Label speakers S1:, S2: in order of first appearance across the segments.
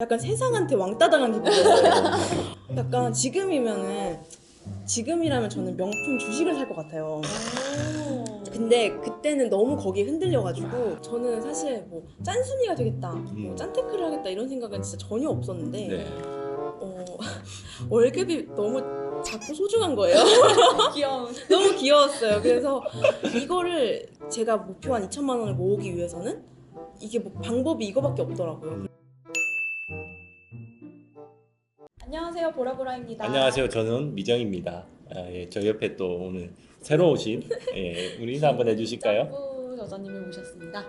S1: 약간 세상한테 왕따 당한 기분이었어요. 약간 지금이면은 지금이라면 저는 명품 주식을 살 것 같아요. 근데 그때는 너무 거기에 흔들려가지고 저는 사실 뭐 짠순이가 되겠다, 뭐
S2: 음.
S1: 짠테크를 하겠다 이런 생각은 진짜 전혀 없었는데
S2: 네.
S1: 어, 월급이 너무 작고 소중한 거예요.
S3: 귀여운.
S1: 너무 귀여웠어요. 그래서 이거를 제가 목표 한 2천만 원을 모으기 위해서는 이게 뭐 방법이 이거밖에 없더라고요.
S3: 안녕하세요 보라보라입니다.
S2: 안녕하세요. 저는 미정입니다. 아, 예, 저 옆에 또 오늘 새로 오신 예, 우리 인사 한번 해주실까요?
S3: 짱구 저자님을 모셨습니다.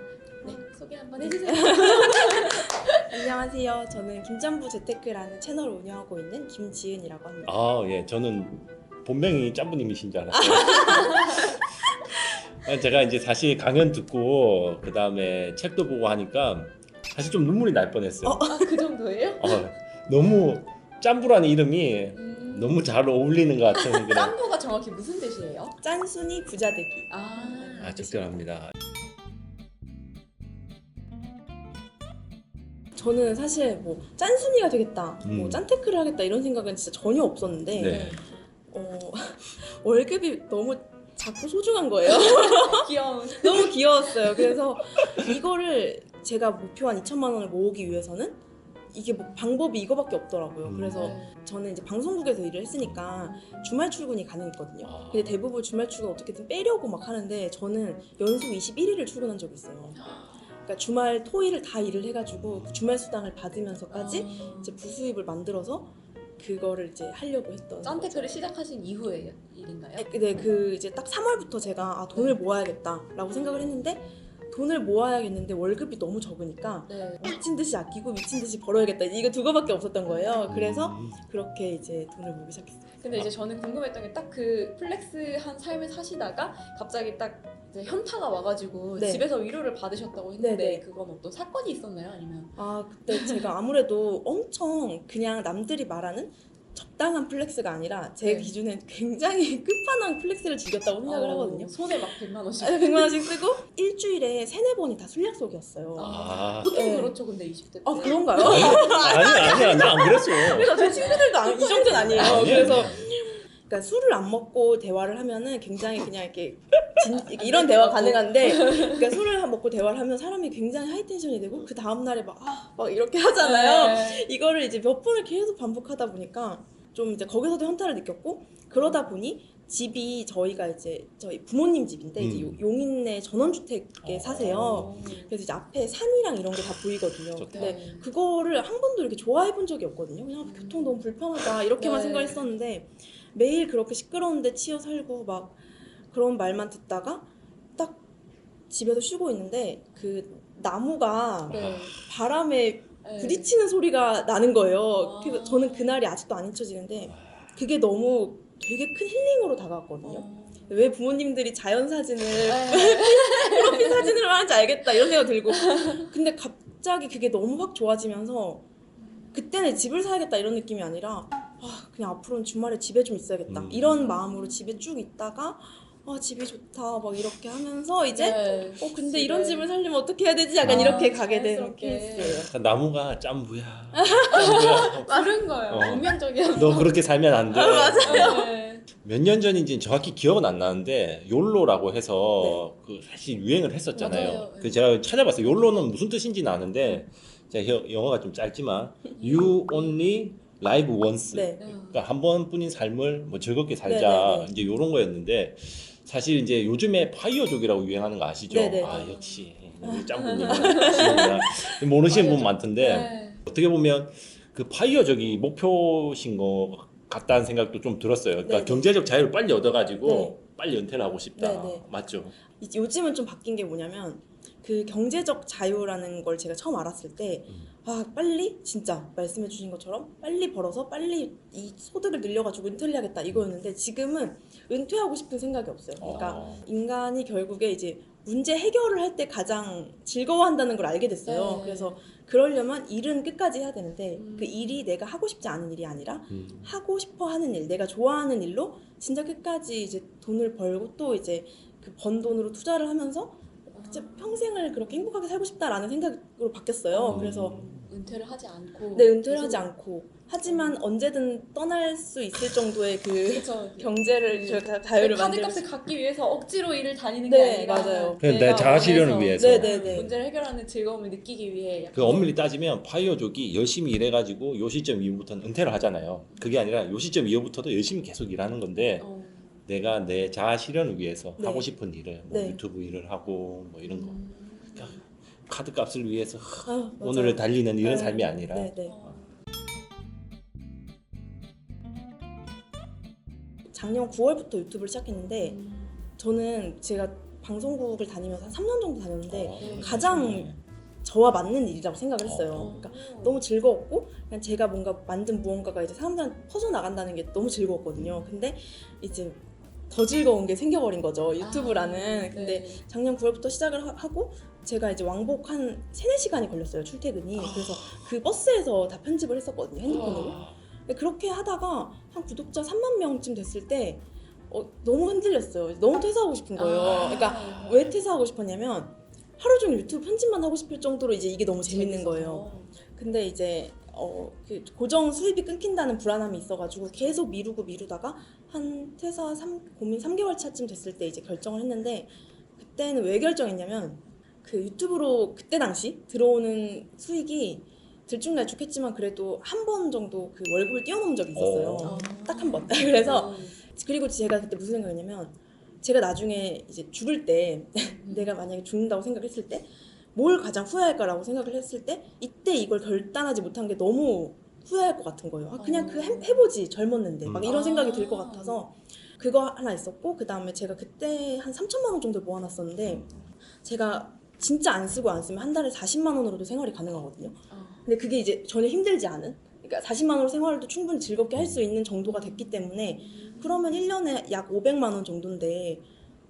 S3: 네 소개 한번 해주세요.
S1: 안녕하세요. 저는 김짬부 재테크라는 채널을 운영하고 있는 김지은이라고 합니다.
S2: 아, 예, 저는 본명이 짬부님이신 줄 알았어요. 아, 제가 이제 사실 강연 듣고 그 다음에 책도 보고 하니까 사실 좀 눈물이 날 뻔했어요.
S1: 어?
S3: 아그 정도예요?
S2: 어, 너무 짬부라는 이름이
S3: 음,
S2: 너무 잘 어울리는 것 같은 그런.
S3: 짱구가 정확히 무슨 뜻이에요?
S1: 짠순이 부자되기.
S3: 아,
S2: 아, 적절합니다.
S1: 저는 사실 뭐 짠순이가 되겠다, 뭐
S2: 음.
S1: 짠테크를 하겠다 이런 생각은 진짜 전혀 없었는데
S2: 네.
S1: 어, 월급이 너무 작고 소중한 거예요.
S3: 귀여운.
S1: 너무 귀여웠어요. 그래서 이거를 제가 목표 한 2천만 원을 모으기 위해서는 이게 뭐 방법이 이거밖에 없더라고요.
S2: 음.
S1: 그래서
S3: 네.
S1: 저는 이제 방송국에서 일을 했으니까 주말 출근이 가능했거든요.
S2: 아.
S1: 근데 대부분 주말 출근 어떻게든 빼려고 막 하는데 저는 연속 21일을 출근한 적이 있어요. 그러니까 주말 토일을 다 일을 해가지고 그 주말 수당을 받으면서까지
S3: 아,
S1: 이제 부수입을 만들어서 그거를 이제 하려고 했던.
S3: 짠테크를 시작하신 이후의 일인가요?
S1: 네, 네, 그 이제 딱 3월부터 제가 아, 돈을 모아야겠다라고 생각을 했는데 돈을 모아야겠는데 월급이 너무 적으니까
S3: 네.
S1: 미친 듯이 아끼고 미친 듯이 벌어야겠다 이거 두 거밖에 없었던 거예요. 그래서
S2: 음.
S1: 그렇게 이제 돈을 모으기 시작했어요.
S3: 근데 이제 저는 궁금했던 게 딱 그 플렉스한 삶을 사시다가 갑자기 딱 이제 현타가 와가지고
S1: 네.
S3: 집에서 위로를 받으셨다고 했는데
S1: 네네.
S3: 그건 어떤 사건이 있었나요? 아니면
S1: 아 그때 제가 아무래도 엄청 그냥 남들이 말하는 적당한 플렉스가 아니라 제
S3: 네.
S1: 기준엔 굉장히 끝판왕 플렉스를 즐겼다고 생각을
S3: 어,
S1: 하거든요.
S3: 손에 막 100만 원씩.
S1: 아, 100만 원씩 쓰고 일주일에 세네 번이 다 술 약 속이었어요.
S2: 아,
S3: 보통
S1: 네.
S3: 그렇죠 근데 20대 때.
S1: 아 그런가요?
S2: 아니야, 아니야, 나 안 그랬어.
S1: 그래서 제 친구들도 안- 이 정도는 아니에요.
S2: 아니야,
S1: 그래서
S2: 아니야.
S1: 그러니까 술을 안 먹고 대화를 하면은 굉장히 그냥 이렇게 진, 이런 대화 가능한데 그러니까 술을 먹고 대화를 하면 사람이 굉장히 하이텐션이 되고 그 다음 날에 막 아, 막 이렇게 하잖아요.
S3: 네.
S1: 이거를 이제 몇 번을 계속 반복하다 보니까 좀 이제 거기서도 현타를 느꼈고 그러다 보니 집이 저희가 이제 저희 부모님 집인데 이제
S2: 음.
S1: 요- 용인내 전원주택에
S2: 어.
S1: 사세요. 그래서 이제 앞에 산이랑 이런 게 다 보이거든요.
S2: 좋다.
S1: 근데
S3: 네.
S1: 그거를 한 번도 이렇게 좋아해 본 적이 없거든요. 그냥 교통 너무 불편하다 이렇게만
S3: 네.
S1: 생각했었는데 매일 그렇게 시끄러운데 치여 살고 막 그런 말만 듣다가 딱 집에서 쉬고 있는데 그 나무가
S3: 네.
S1: 바람에
S3: 네.
S1: 부딪히는 소리가 나는 거예요.
S3: 아.
S1: 그래서 저는 그날이 아직도 안 잊혀지는데 그게 너무 되게 큰 힐링으로 다가왔거든요.
S3: 어.
S1: 왜 부모님들이 자연 사진을
S3: 네.
S1: 프로필 사진으로 하는지 알겠다 이런 생각 들고 근데 갑자기 그게 너무 확 좋아지면서 그때는 집을 사야겠다 이런 느낌이 아니라 아 그냥 앞으로는 주말에 집에 좀 있어야겠다
S2: 음.
S1: 이런 마음으로 집에 쭉 있다가 아 집이 좋다 막 이렇게 하면서 이제
S3: 네.
S1: 어 근데
S3: 집에.
S1: 이런 집을 살려면 어떻게 해야 되지 약간
S3: 아,
S1: 이렇게 가게 된. 케이스예요.
S2: 나무가 짬부야. 짬부야.
S3: 부른 거예요.
S2: 어.
S3: 운명적이야.
S2: 너 그렇게 살면 안 돼.
S3: 네.
S2: 몇년 전인지 정확히 기억은 안 나는데 욜로라고 해서 그 사실 유행을 했었잖아요.
S3: 맞아요.
S2: 그 제가 찾아봤어요. 욜로는 무슨 뜻인지는 아는데 제가 여- 영어가 좀 짧지만 You only live once.
S1: 네.
S2: 그러니까 한 번뿐인 삶을 뭐 즐겁게 살자
S1: 네, 네, 네.
S2: 이제 이런 거였는데 사실 이제 요즘에 파이어족이라고 유행하는 거 아시죠?
S1: 네, 네.
S2: 아 역시 우리 짬뽕님. 모르시는 분 많던데
S3: 네.
S2: 어떻게 보면 그 파이어족이 목표신 것 같다는 생각도 좀 들었어요. 그러니까
S1: 네, 네.
S2: 경제적 자유를 빨리 얻어가지고
S1: 네.
S2: 빨리 은퇴를 하고 싶다.
S1: 네, 네.
S2: 맞죠?
S1: 이- 요즘은 좀 바뀐 게 뭐냐면 그 경제적 자유라는 걸 제가 처음 알았을 때
S2: 음.
S1: 아 빨리 진짜 말씀해 주신 것처럼 빨리 벌어서 빨리 이 소득을 늘려가지고 은퇴를 해야겠다 이거였는데 지금은 은퇴하고 싶은 생각이 없어요. 그러니까
S2: 어.
S1: 인간이 결국에 이제 문제 해결을 할 때 가장 즐거워한다는 걸 알게 됐어요.
S3: 네.
S1: 그래서 그러려면 일은 끝까지 해야 되는데
S3: 음.
S1: 그 일이 내가 하고 싶지 않은 일이 아니라
S2: 음.
S1: 하고 싶어 하는 일, 내가 좋아하는 일로 진짜 끝까지 이제 돈을 벌고 또 이제 그 번 돈으로 투자를 하면서 진짜 평생을 그렇게 행복하게 살고 싶다라는 생각으로 바뀌었어요.
S2: 음.
S1: 그래서
S3: 음. 은퇴를 하지 않고
S1: 네, 은퇴를
S3: 계속-
S1: 하지 않고 하지만 언제든 떠날 수 있을 정도의 그
S3: 그쵸.
S1: 경제를
S3: 네.
S1: 저희가 자유를 만들
S3: 카드값을 갖기 위해서 억지로 일을 다니는
S1: 네,
S3: 게 아니라
S1: 맞아요.
S2: 내
S3: 내가
S2: 자아 실현을
S3: 원해서
S2: 위해서.
S1: 네, 네, 네.
S3: 문제를 해결하는 즐거움을 느끼기 위해 약간
S2: 그 엄밀히 따지면 파이어족이 열심히 일해가지고 요 시점 이후부터는 은퇴를 하잖아요. 그게 아니라 요 시점 이후부터도 열심히 계속 일하는 건데
S3: 어,
S2: 내가 내 자아 실현을 위해서
S1: 네.
S2: 하고 싶은 일을 뭐
S1: 네.
S2: 유튜브 일을 하고 뭐 이런 거
S3: 음.
S2: 카드 값을 위해서
S1: 아.
S2: 오늘을 달리는 이런
S1: 네,
S2: 삶이 아니라
S1: 네, 네.
S3: 어.
S1: 작년 9월부터 유튜브를 시작했는데
S3: 음.
S1: 저는 제가 방송국을 다니면서 한 3년 정도 다녔는데
S2: 어,
S3: 네.
S1: 가장 저와 맞는 일이라고 생각을 했어요.
S3: 어.
S1: 그러니까 너무 즐거웠고 그냥 제가 뭔가 만든 무언가가 이제 사람들한테 퍼져 나간다는 게 너무 즐거웠거든요. 근데 이제 더 즐거운 게 생겨버린 거죠 유튜브라는.
S3: 아,
S1: 근데
S3: 네.
S1: 작년 9월부터 시작을 하- 하고 제가 이제 왕복 한 3, 4시간이 걸렸어요 출퇴근이. 그래서 그 버스에서 다 편집을 했었거든요 핸드폰으로.
S3: 아.
S1: 그렇게 하다가 한 구독자 3만 명쯤 됐을 때 어, 너무 흔들렸어요. 너무 퇴사하고 싶은 거예요.
S3: 아.
S1: 그러니까 왜 퇴사하고 싶었냐면 하루 종일 유튜브 편집만 하고 싶을 정도로 이제 이게 너무 재밌는
S3: 재밌어서.
S1: 거예요. 근데 이제 어, 그 고정 수입이 끊긴다는 불안함이 있어가지고 계속 미루고 미루다가 한 퇴사 3, 고민 3개월 차쯤 됐을 때 이제 결정을 했는데 그때는 왜 결정했냐면 그 유튜브로 그때 당시 들어오는 수익이 들쭉날쭉했지만 그래도 한 번 정도 그 월급을 뛰어넘은 적이 있었어요.
S2: 어.
S1: 딱한 번. 그래서
S3: 음.
S1: 그리고 제가 그때 무슨 생각했냐면 제가 나중에 이제 죽을 때 내가 만약에 죽는다고 생각했을 때 뭘 가장 후회할까라고 생각을 했을 때 이때 이걸 결단하지 못한 게 너무 후회할 것 같은 거예요. 아, 그냥 그 해, 해보지 젊었는데 막 이런
S3: 음.
S1: 생각이
S3: 아.
S1: 들것 같아서 그거 하나 있었고 그 다음에 제가 그때 한 3천만 원 정도 모아놨었는데 제가 진짜 안 쓰고 안 쓰면 한 달에 40만 원으로도 생활이 가능하거든요.
S3: 어.
S1: 근데 그게 이제 전혀 힘들지 않은 그러니까 40만 원으로 생활도 충분히 즐겁게 할 수 있는 정도가 됐기 때문에 그러면 1년에 약 500만 원 정도인데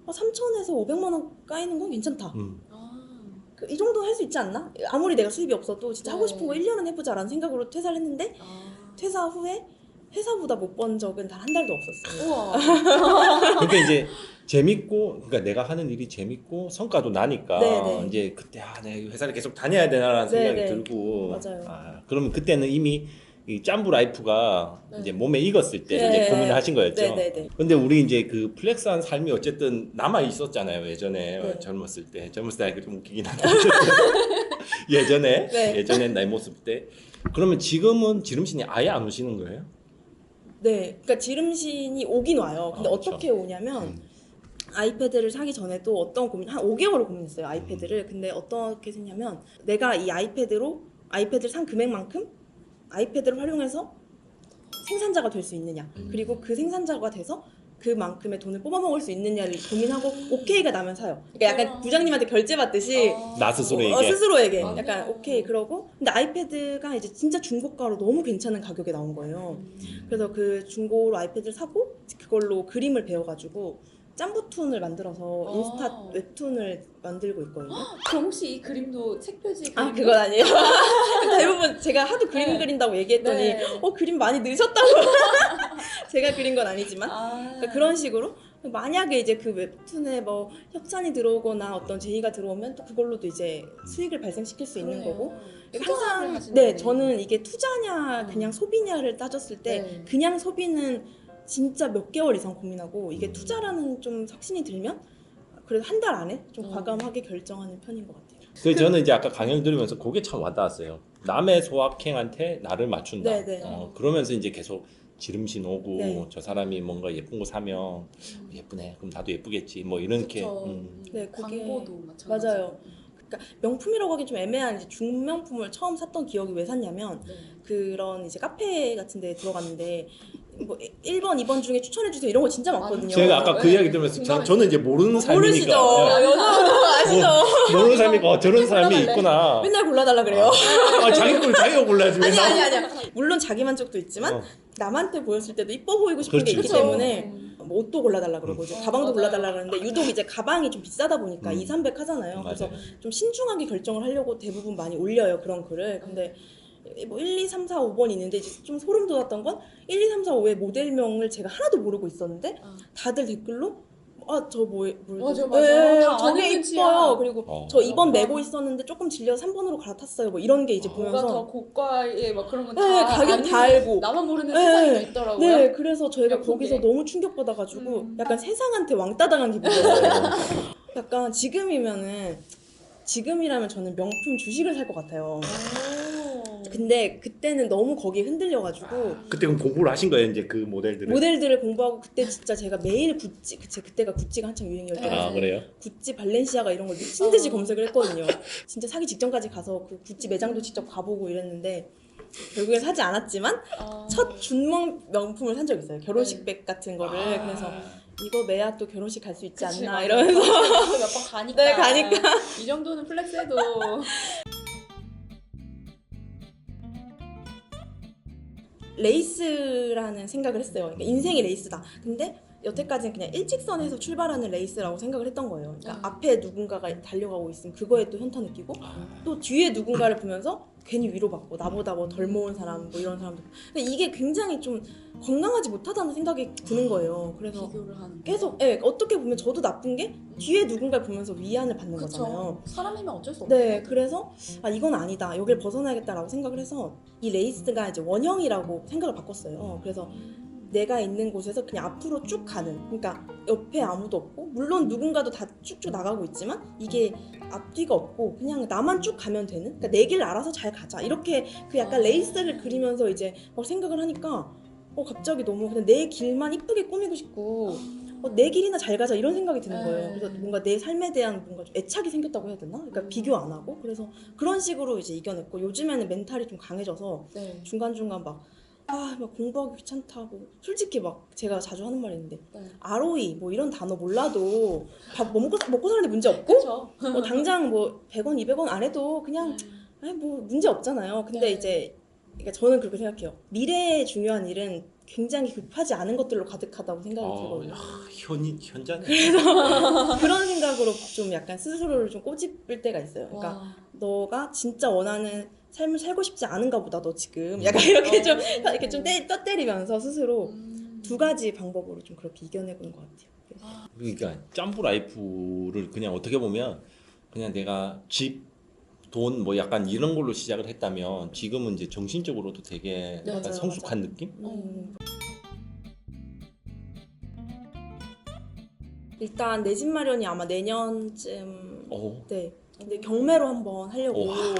S1: 어, 3천에서 500만 원 까이는 건 괜찮다.
S2: 음.
S3: 아.
S1: 그, 이 정도는 할 수 있지 않나? 아무리 내가 수입이 없어도 진짜 하고
S3: 네.
S1: 싶은 거 1년은 해보자라는 생각으로 퇴사를 했는데
S3: 아.
S1: 퇴사 후에 회사보다 못 번 적은 단 한 달도 없었어요.
S3: 우와.
S2: 그러니까 이제 재밌고 그러니까 내가 하는 일이 재밌고 성과도 나니까
S1: 네, 네.
S2: 이제 그때 아 내가 이 회사를 계속 다녀야 되나라는
S1: 네,
S2: 생각이
S1: 네.
S2: 들고
S1: 맞아요.
S2: 아, 그러면 그때는 이미 이 짬부 라이프가
S3: 네.
S2: 이제 몸에 익었을 때
S1: 네,
S2: 이제
S1: 네.
S2: 고민을 하신 거였죠.
S1: 네 네 네.
S2: 근데 우리 이제 그 플렉스한 삶이 어쨌든 남아 있었잖아요 예전에
S1: 네.
S2: 젊었을 때 젊었을 때 하니까 좀 웃기긴 한데 예전에
S1: 네.
S2: 예전에 나의 모습 때 그러면 지금은 지름신이 아예 안 오시는 거예요?
S1: 네, 그러니까 지름신이 오긴 와요. 근데
S2: 아,
S1: 어,
S2: 그쵸.
S1: 떻게 오냐면
S2: 음.
S1: 아이패드를 사기 전에도 어떤 고민 한 5개월을 고민했어요 아이패드를. 근데 어떻게 생냐면 내가 이 아이패드로 아이패드를 산 금액만큼 아이패드를 활용해서 생산자가 될 수 있느냐
S2: 음.
S1: 그리고 그 생산자가 돼서 그만큼의 돈을 뽑아먹을 수 있느냐를 고민하고 오케이가 나면 사요. 그러니까 약간
S3: 아.
S1: 부장님한테 결제 받듯이
S3: 아.
S2: 나 스스로에게
S1: 어, 스스로에게
S3: 아.
S1: 약간 오케이 그러고 근데 아이패드가 이제 진짜 중고가로 너무 괜찮은 가격에 나온 거예요.
S3: 음.
S1: 그래서 그 중고로 아이패드를 사고 그걸로 그림을 배워가지고 짬부툰을 만들어서
S3: 아.
S1: 인스타 웹툰을 만들고 있거든요.
S3: 그럼 혹시 이 그림도 책 표지
S1: 아 그건 아니에요. 대부분 제가 하도 그림
S3: 네.
S1: 그린다고 얘기했더니
S3: 네.
S1: 어 그림 많이 넣으셨다고 제가 그린 건 아니지만
S3: 아.
S1: 그러니까 그런 식으로 만약에 이제 그 웹툰에 뭐 협찬이 들어오거나 어떤 제의가 들어오면 또 그걸로도 이제 수익을 발생시킬 수 있는
S3: 그러네요.
S1: 거고 항상 네. 저는 이게 투자냐
S3: 음.
S1: 그냥 소비냐를 따졌을 때
S3: 네.
S1: 그냥 소비는 진짜 몇 개월 이상 고민하고 이게
S2: 음.
S1: 투자라는 좀 확신이 들면 그래도 한 달 안에 좀
S3: 음.
S1: 과감하게 결정하는 편인 것 같아요.
S2: 그래서 저는 이제 아까 강연 들으면서 그게 참 와닿았어요. 남의 소확행한테 나를 맞춘다.
S1: 네, 네.
S2: 어, 그러면서 이제 계속 지름신 오고
S1: 네.
S2: 저 사람이 뭔가 예쁜 거 사면 예쁘네. 그럼 나도 예쁘겠지. 뭐 이렇게. 음.
S1: 네, 그게-
S3: 광고도 마찬가지.
S1: 맞아요. 그러니까 명품이라고 하기 좀 애매한 이제 중명품을 처음 샀던 기억이 왜 샀냐면
S3: 네.
S1: 그런 이제 카페 같은 데 들어갔는데 뭐 1번, 2번 중에 추천해 주세요 이런 거 진짜 많거든요.
S2: 제가 아까 그
S3: 네.
S2: 이야기 들으면서 저,
S3: 공감했어요.
S2: 저는 이제 모르는
S1: 모르시죠?
S2: 삶이니까. 예.
S1: 여자분도 아시죠?
S2: 모르는 삶이니까 어, 저런 사람이
S3: 골라달래.
S2: 있구나.
S1: 맨날 골라달라 그래요.
S2: 아, 자기 걸 자기가 골라야지. 왜
S1: 아니
S2: 나-
S1: 아니 아니야. 물론 자기 만족도 있지만
S2: 어.
S1: 남한테 보였을 때도 이뻐 보이고 싶은
S2: 그렇지,
S1: 게 있기
S2: 그렇지.
S1: 때문에
S3: 음.
S1: 뭐 옷도 골라달라 그러고 이제
S3: 음.
S1: 가방도
S3: 맞아요.
S1: 골라달라 그러는데 유독 이제 가방이 좀 비싸다 보니까
S2: 음.
S1: 2, 300 하잖아요. 그래서
S2: 맞아요.
S1: 좀 신중하게 결정을 하려고 대부분 많이 올려요 그런 글을. 근데 뭐 1, 2, 3, 4, 5번 있는데 이제 좀 소름 돋았던 건 1, 2, 3, 4, 5의 모델명을 제가 하나도 모르고 있었는데
S3: 아.
S1: 다들 댓글로 아저 뭐, 뭘
S3: 맞아,
S1: 네, 저게
S3: 눈치야.
S1: 이뻐요. 그리고
S2: 어.
S1: 저 이번
S3: 맞아.
S1: 메고 있었는데 조금 질려서 3번으로 갈아탔어요. 뭐 이런 게 이제
S2: 어.
S3: 뭐가 더
S1: 보면서
S3: 고가의 막 그런 건다
S1: 네, 가격 다 알고.
S3: 나만 모르는
S1: 네.
S3: 세상이 또 있더라고요.
S1: 네, 그래서 저희가
S3: 예쁜
S1: 거기서
S3: 게.
S1: 너무 충격받아가지고
S3: 음.
S1: 약간 세상한테 왕따 당한 기분이었어요. 약간 지금이면은 지금이라면 저는 명품 주식을 살 것 같아요.
S3: 오.
S1: 근데 그때는 너무 거기에 흔들려가지고
S2: 그때 그럼 공부를 하신 거예요 이제 그 모델들을.
S1: 모델들을 공부하고 그때 진짜 제가 매일 구찌 그때 그때가 구찌가 한창 유행이었
S3: 네.
S1: 잖아요
S2: 아 그래요?
S1: 구찌 발렌시아가 이런 걸 미친 듯이
S3: 어.
S1: 검색을 했거든요. 진짜 사기 직전까지 가서 그 구찌 매장도 직접 가보고 이랬는데 결국엔 사지 않았지만
S3: 아.
S1: 첫 준명 명품을 산 적 있어요. 결혼식 백 같은 거를
S3: 아.
S1: 그래서 이거 매야 또 결혼식 갈 수 있지
S3: 그치,
S1: 않나
S3: 맞아.
S1: 이러면서
S3: 몇 번 가니까.
S1: 네, 가니까.
S3: 이 정도는 플렉스해도.
S1: 레이스라는 생각을 했어요. 그러니까 인생이 레이스다. 근데 여태까지는 그냥 일직선에서 출발하는 레이스라고 생각을 했던 거예요. 그러니까
S3: 아.
S1: 앞에 누군가가 달려가고 있으면 그거에 또 현타 느끼고 또 뒤에 누군가를 보면서 괜히 위로받고 나보다 뭐 덜 모은 사람 뭐 이런 사람들. 근데 이게 굉장히 좀 건강하지 못하다는 생각이 드는 거예요. 그래서
S3: 비교를 하는.
S1: 계속 예, 어떻게 보면 저도 나쁜 게 뒤에 누군가를 보면서 위안을 받는 거잖아요.
S3: 그쵸. 사람이면 어쩔 수 없어.
S1: 네, 그래서 아 이건 아니다. 여길 벗어나야겠다라고 생각을 해서 이 레이스가 이제 원형이라고 생각을 바꿨어요. 그래서 내가 있는 곳에서 그냥 앞으로 쭉 가는. 그러니까 옆에 아무도 없고 물론 누군가도 다 쭉쭉 나가고 있지만 이게 앞뒤가 없고 그냥 나만 쭉 가면 되는. 그러니까 내 길 알아서 잘 가자. 이렇게 그 약간
S3: 아.
S1: 레이스를 그리면서 이제 막 생각을 하니까 어 갑자기 너무 그냥 내 길만 이쁘게 꾸미고 싶고 어, 내 길이나 잘 가자 이런 생각이 드는 거예요.
S3: 네.
S1: 그래서 뭔가 내 삶에 대한 뭔가 좀 애착이 생겼다고 해야 되나? 그러니까
S3: 음.
S1: 비교 안 하고 그래서 그런 식으로 이제 이겨냈고 요즘에는 멘탈이 좀 강해져서
S3: 네.
S1: 중간 중간 막 아, 막 공부하기 귀찮다고 솔직히 막 제가 자주 하는 말이 있는데
S3: 네.
S1: ROE 뭐 이런 단어 몰라도 밥 먹고 먹고 사는데 문제 없고. 뭐 당장 뭐 100원 200원 안 해도 그냥 아니 뭐 문제 없잖아요. 근데
S3: 네.
S1: 이제 그러니까 저는 그렇게 생각해요. 미래에 중요한 일은 굉장히 급하지 않은 것들로 가득하다고 생각이
S2: 어,
S1: 들거든요.
S2: 야, 현인 현자네.
S1: 그런 생각으로 좀 약간 스스로를 좀 꼬집을 때가 있어요. 그러니까
S3: 와.
S1: 너가 진짜 원하는 삶을 살고 싶지 않은가 보다 너 지금 약간 이렇게 좀
S3: 어.
S1: 이렇게 좀 때, 떠 때리면서 스스로
S3: 음.
S1: 두 가지 방법으로 좀 그렇게 이겨내보는 것 같아요. 그래서
S2: 그러니까 점프 라이프를 그냥 어떻게 보면 그냥 내가 집, 돈 뭐 약간 이런 걸로 시작을 했다면 지금은 이제 정신적으로도 되게
S3: 네,
S2: 약간
S1: 맞아요,
S2: 성숙한 느낌?
S1: 음. 일단 내 집 마련이 아마 내년쯤
S2: 어.
S1: 네. 근데 경매로 한번 하려고
S2: 와.
S3: 와,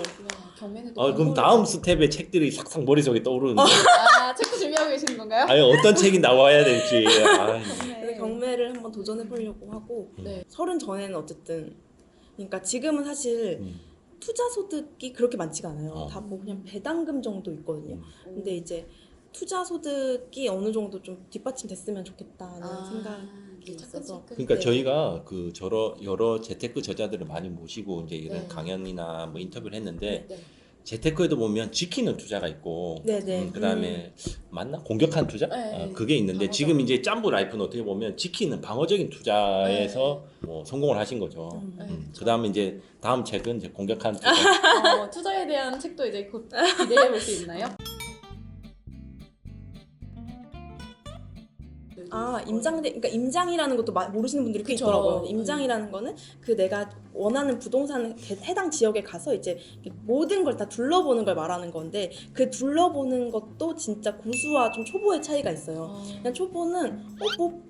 S3: 경매는 또
S2: 아, 그럼 다음
S3: 또-
S2: 스텝의 책들이 싹싹 머릿속에 떠오르는데
S3: 아 체크 준비하고 계시는 건가요?
S2: 아니 어떤 책이 나와야 될지 아,
S1: 그래서 경매를 한번 도전해 보려고 하고
S3: 네.
S1: 서른 전에는 어쨌든 그러니까 지금은 사실
S2: 음.
S1: 투자 소득이 그렇게 많지가 않아요.
S2: 어.
S1: 다 뭐 그냥 배당금 정도 있거든요.
S2: 음.
S1: 근데 이제 투자 소득이 어느 정도 좀 뒷받침 됐으면 좋겠다는
S3: 아,
S1: 생각 이 있어서
S2: 그러니까
S1: 네.
S2: 저희가 그 저러 여러 재테크 저자들을 많이 모시고 이제 이런
S3: 네.
S2: 강연이나 뭐 인터뷰를 했는데
S3: 네.
S2: 재테크에도 보면 지키는 투자가 있고
S1: 네네.
S2: 음, 그다음에 맞나 공격한 투자
S3: 네.
S2: 어, 그게 있는데
S3: 방어적.
S2: 지금 이제 짬부 라이프는 어떻게 보면 지키는 방어적인 투자에서
S3: 네.
S2: 뭐 성공을 하신 거죠.
S1: 음.
S3: 네.
S2: 음, 그다음에 이제 다음 책은 이제 공격한 투자.
S3: 어, 투자에 대한 책도 이제 곧 기대해 볼 수 있나요?
S1: 아 임장대 그러니까 임장이라는 것도 마- 모르시는 분들이 꽤
S3: 그쵸.
S1: 있더라고요.
S3: 음.
S1: 임장이라는 거는 그 내가 원하는 부동산 해- 해당 지역에 가서 이제 모든 걸 다 둘러보는 걸 말하는 건데 그 둘러보는 것도 진짜 고수와 좀 초보의 차이가 있어요.
S3: 어.
S1: 그냥 초보는 어뭐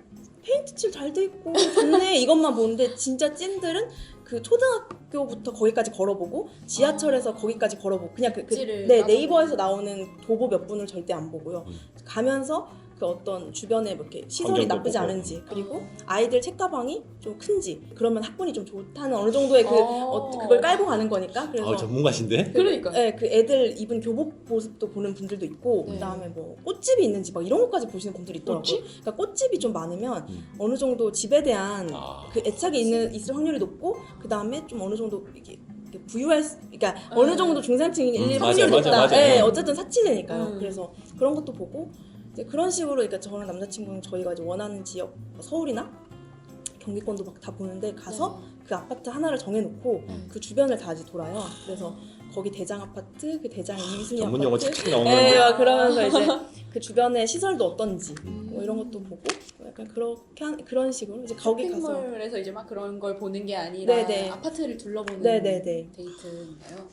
S1: 페인트 칠 잘 돼 있고 좋네 이것만 보는데 진짜 찐들은 그 초등학교부터 거기까지 걸어보고 지하철에서 거기까지 걸어보고 그냥 그, 그
S3: 찌를
S1: 네. 네이버에서 나오는 도보 몇 분을 절대 안 보고요.
S2: 음.
S1: 가면서 그 어떤 주변에 뭐 이렇게 시설이
S2: 환경도
S1: 나쁘지
S2: 보고.
S1: 않은지 그리고
S3: 어.
S1: 아이들 책가방이 좀 큰지 그러면 학군이 좀 좋다는 어느 정도의 그
S3: 어.
S1: 어, 그걸 깔고 가는 거니까 그래서
S2: 아, 전문가신데?
S3: 그러니까
S1: 네, 그 애들 입은 교복 모습도 보는 분들도 있고
S3: 네.
S1: 그다음에 뭐 꽃집이 있는지 막 이런 것까지 보시는 분들이 있더라고요.
S2: 꽃집?
S1: 그러니까 꽃집이 좀 많으면
S2: 음.
S1: 어느 정도 집에 대한
S2: 아.
S1: 그 애착이 있는 있을 확률이 높고 그다음에 좀 어느 정도 이게 이렇게 부유할 수, 그러니까
S3: 네.
S1: 어느 정도 중산층이
S2: 음,
S1: 일
S2: 맞아,
S1: 확률이
S2: 맞아. 맞아.
S1: 예,
S2: 음.
S1: 어쨌든 사치되니까요.
S3: 음.
S1: 그래서 그런 것도 보고 이제 그런 식으로 그러니까 저랑 남자친구는 저희가 이제 원하는 지역 뭐 서울이나 경기권도 막 다 보는데 가서 그 아파트 하나를 정해놓고
S2: 음.
S1: 그 주변을 다 이제 돌아요. 그래서 거기 대장 아파트, 그 대장의 이순이
S2: 전문 용어
S1: 아파트,
S2: 착착 나오는
S1: 예, 데막 그러면서 이제 그 주변의 시설도 어떤지
S3: 음.
S1: 뭐 이런 것도 보고 예, 약간 그렇게 한, 그런 식으로 이제 거기 가서
S3: 쇼핑몰에서 이제 막 그런 걸 보는 게 아니라
S1: 네네.
S3: 아파트를 둘러보는
S1: 네네네.
S3: 데이트인가요?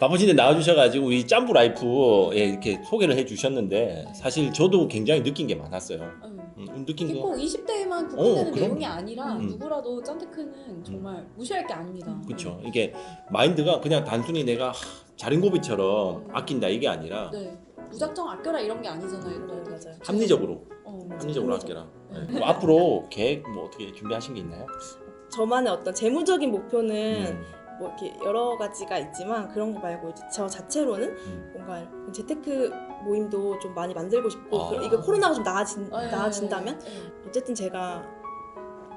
S2: 바쁘신데 나와주셔가지고 우리 짬부 라이프에 이렇게 소개를 해주셨는데 사실 저도 굉장히 느낀 게 많았어요.
S3: 음.
S2: 음, 느낀
S3: 이게
S2: 거
S3: 꼭 20대에만
S2: 어,
S3: 국한되는
S2: 그럼.
S3: 내용이 아니라
S2: 음.
S3: 누구라도 짠테크는 정말 무시할 게 아닙니다.
S2: 그렇죠. 이게 마인드가 그냥 단순히 내가 하, 자린고비처럼 아낀다 이게 아니라
S3: 네. 무작정 아껴라 이런 게 아니잖아요. 또.
S1: 네, 맞아요.
S2: 합리적으로
S3: 어,
S2: 합리적으로
S1: 합리적.
S2: 아껴라.
S3: 네.
S2: 네. 뭐 앞으로 계획 뭐 어떻게 준비하신 게 있나요?
S1: 저만의 어떤 재무적인 목표는
S2: 음,
S1: 뭐 이렇게 여러 가지가 있지만 그런 거 말고 이제 저 자체로는
S2: 음.
S1: 뭔가 재테크 모임도 좀 많이 만들고 싶고
S2: 아.
S1: 그- 이거 코로나가 좀 나아진,
S3: 네.
S1: 나아진다면
S3: 네.
S1: 어쨌든 제가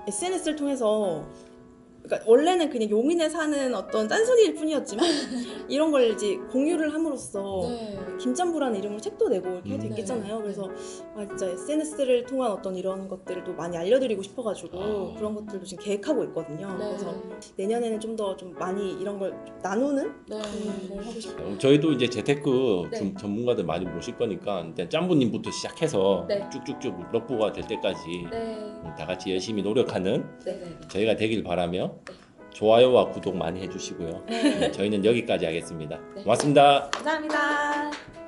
S1: SNS를 통해서 그러니까 원래는 그냥 용인에 사는 어떤 딴소리일 뿐이었지만 이런 걸 이제 공유를 함으로써
S3: 네.
S1: 김짬부라는 이름으로 책도 내고 이렇게 해도
S2: 음.
S1: 있겠잖아요.
S3: 네.
S1: 그래서 아 진짜 SNS를 통한 어떤 이런 것들도 많이 알려드리고 싶어가지고
S2: 아.
S1: 그런 것들도 지금 계획하고 있거든요.
S3: 네.
S1: 그래서 내년에는 좀 더좀 많이 이런 걸좀 나누는
S3: 네.
S1: 걸 하고 싶어요.
S2: 어, 저희도 이제 재테크
S3: 네.
S2: 좀 전문가들 많이 모실 거니까 일단 짬부님부터 시작해서
S3: 네.
S2: 쭉쭉쭉 럭부가 될 때까지
S3: 네.
S2: 음, 다 같이 열심히 노력하는. 저희가 되길 바라며 좋아요와 구독 많이 해주시고요.
S3: 네.
S2: 저희는 여기까지 하겠습니다.
S3: 네.
S2: 고맙습니다.
S3: 감사합니다.